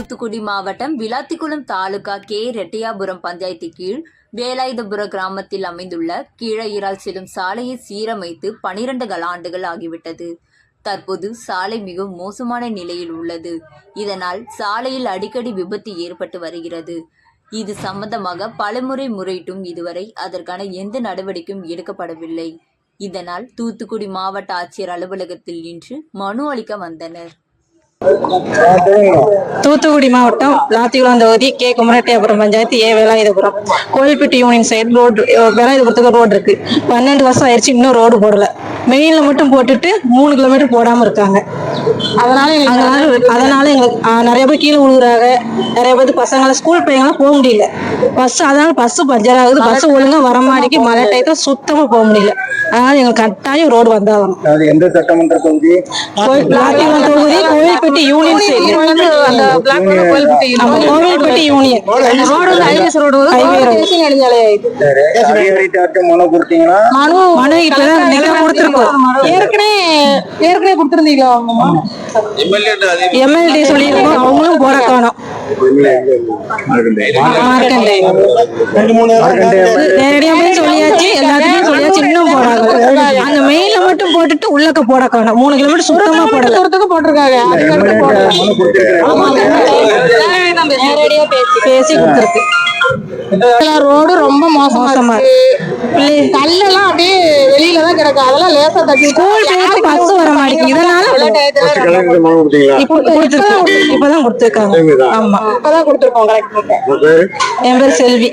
தூத்துக்குடி மாவட்டம் விளாத்திக்குளம் தாலுகா கே ரெட்டியாபுரம் பஞ்சாயத்து கீழ் வேலாயுதபுர கிராமத்தில் அமைந்துள்ள கீழையிறால் செல்லும் சாலையை சீரமைத்து பனிரெண்டு ஆண்டுகள் ஆகிவிட்டது. தற்போது சாலை மிகவும் மோசமான நிலையில் உள்ளது. இதனால் சாலையில் அடிக்கடி விபத்து ஏற்பட்டு வருகிறது. இது சம்பந்தமாக பலமுறை முறையிட்டும் இதுவரை அதற்கான எந்த நடவடிக்கையும் எடுக்கப்படவில்லை. இதனால் தூத்துக்குடி மாவட்ட ஆட்சியர் அலுவலகத்தில் இன்று மனு அளிக்க வந்தனர். தூத்துக்குடி மாவட்டம் லாத்திகுளம் தொகுதி K. Kumarattiyapuram panchayat A. Velayuthapuram. Kovilpatti union side road வேலாயுதபுரத்துக்கு road இருக்கு. பன்னெண்டு வருஷம் ஆயிடுச்சு இன்னும் ரோடு போடல. மெயின்ல மட்டும் போட்டுட்டு மூணு கிலோமீட்டர் போடாம இருக்காங்க. அதனால எங்களுக்கு- அதனால எங்களுக்கு நிறைய பேர் கீழே விழுகுறாங்க. நிறைய பேர் பசங்களை ஸ்கூல் பையங்களாம் போக முடியல. பஸ் அதனால பஸ் பஞ்சர் ஆகுது. பஸ் ஒழுங்கா வர மாட்டேங்கி மழை டயத்துல சுத்தமா போக முடியல. அதனால எங்களுக்கு கட்டாயம் ரோடு வந்தாகணும். அது எந்த சட்டமன்ற தொகுதி? தொகுதி Kovilpatti union Kovilpatti union road. Highway road சரி அதிகாரிகிட்ட மனு கொடுத்தீங்களா? மனு மனு இப்பதான் இன்னைக்கு கொடுத்துருக்கோம். ஏற்கனவே ஏற்கனவே கொடுத்துருந்தீங்களா எம்எல்ஏ சொல்லியிருக்கோம். அவங்களும் போட காணோம். மார்க்கண்டே. நேரடியா போய் சொல்லியாச்சு. எல்லாத்துக்கும் சொல்லியாச்சு. இன்னும் போட்டுட்டு உள்ளக்க போட காணோம் மூணு கிலோமீட்டர் சுத்தமா போடல. தூரத்துக்கு போட்டிருக்காங்க. நேரடியா பேசி பேசி கொடுத்துருக்கு. ரோடு ரொம்ப மோசமா இருக்கு. கல்லெல்லாம் அப்படியே வெளியில தான் கிடக்கு அதெல்லாம் லேசா தட்டி ஸ்கூல் பேருக்கு பஸ் வர மாட்டேங்குது. இதனால இப்பதான் கொடுத்துருக்காங்க. ஆமா. இப்பதான் கொடுத்துருக்கோம் என் பேர் செல்வி.